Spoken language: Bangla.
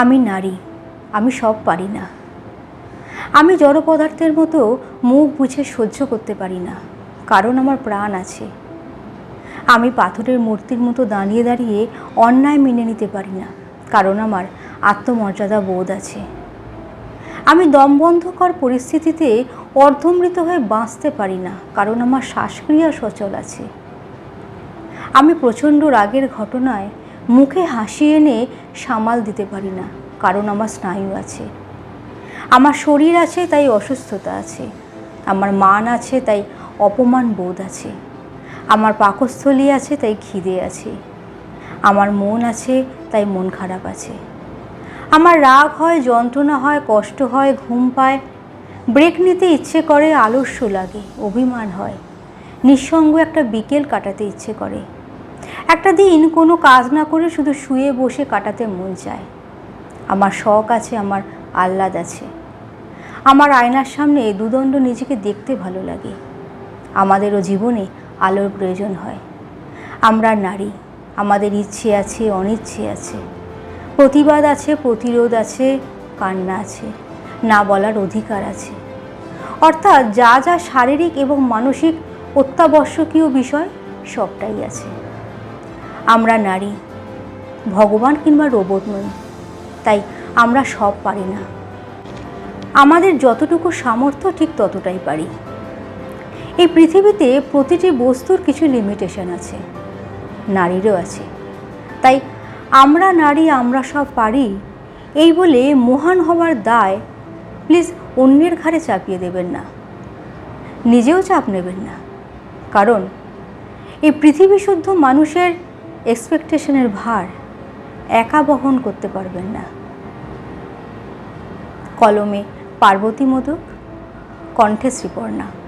আমি নারী, আমি সব পারি না। আমি জড় পদার্থের মতো মুখ বুঝে সহ্য করতে পারি না, কারণ আমার প্রাণ আছে। আমি পাথরের মূর্তির মতো দাঁড়িয়ে দাঁড়িয়ে অন্যায় মেনে নিতে পারি না, কারণ আমার আত্মমর্যাদা বোধ আছে। আমি দমবন্ধকর পরিস্থিতিতে অর্ধমৃত হয়ে বাঁচতে পারি না, কারণ আমার শ্বাসক্রিয়া সচল আছে। আমি প্রচণ্ড রাগের ঘটনায় মুখে হাসি এনে সামাল দিতে পারি না, কারণ আমার স্নায়ু আছে। আমার শরীর আছে, তাই অসুস্থতা আছে। আমার মান আছে, তাই অপমান বোধ আছে। আমার পাকস্থলী আছে, তাই খিদে আছে। আমার মন আছে, তাই মন খারাপ আছে। আমার রাগ হয়, যন্ত্রণা হয়, কষ্ট হয়, ঘুম পায়। ব্রেক নিতে ইচ্ছে করে, আলস্য লাগে, অভিমান হয়। নিঃসঙ্গ একটা বিকেল কাটাতে ইচ্ছে করে। একটা দিন কোনো কাজ না করে শুধু শুয়ে বসে কাটাতে মন চায়। আমার শখ আছে, আমার আহ্লাদ আছে। আমার আয়নার সামনে দুদণ্ড নিজেকে দেখতে ভালো লাগে। আমাদেরও জীবনে আলোর প্রয়োজন হয়। আমরা নারী, আমাদের ইচ্ছে আছে, অনিচ্ছে আছে। প্রতিবাদ আছে, প্রতিরোধ আছে, কান্না আছে, না বলার অধিকার আছে। অর্থাৎ যা যা শারীরিক এবং মানসিক অত্যাবশ্যকীয় বিষয় সবটাই আছে। আমরা নারী। ভগবান কিংবা রোবট নই, তাই আমরা সব পারি না। আমাদের যতটুকু সামর্থ্য, ঠিক ততটাই পারি। এই পৃথিবীতে প্রতিটি বস্তুর কিছু লিমিটেশন আছে, নারীরও আছে। তাই আমরা নারী, আমরা সব পারি, এই বলে মহান হওয়ার দায় প্লিজ অন্যের ঘাড়ে চাপিয়ে দেবেন না। নিজেও চাপ নেবেন না। কারণ এই পৃথিবী শুদ্ধ মানুষের এক্সপেকটেশনের ভার একা বহন করতে পারবেন না। কলমে পার্বতী মোদক কণ্ঠে শ্রীপর্ণা।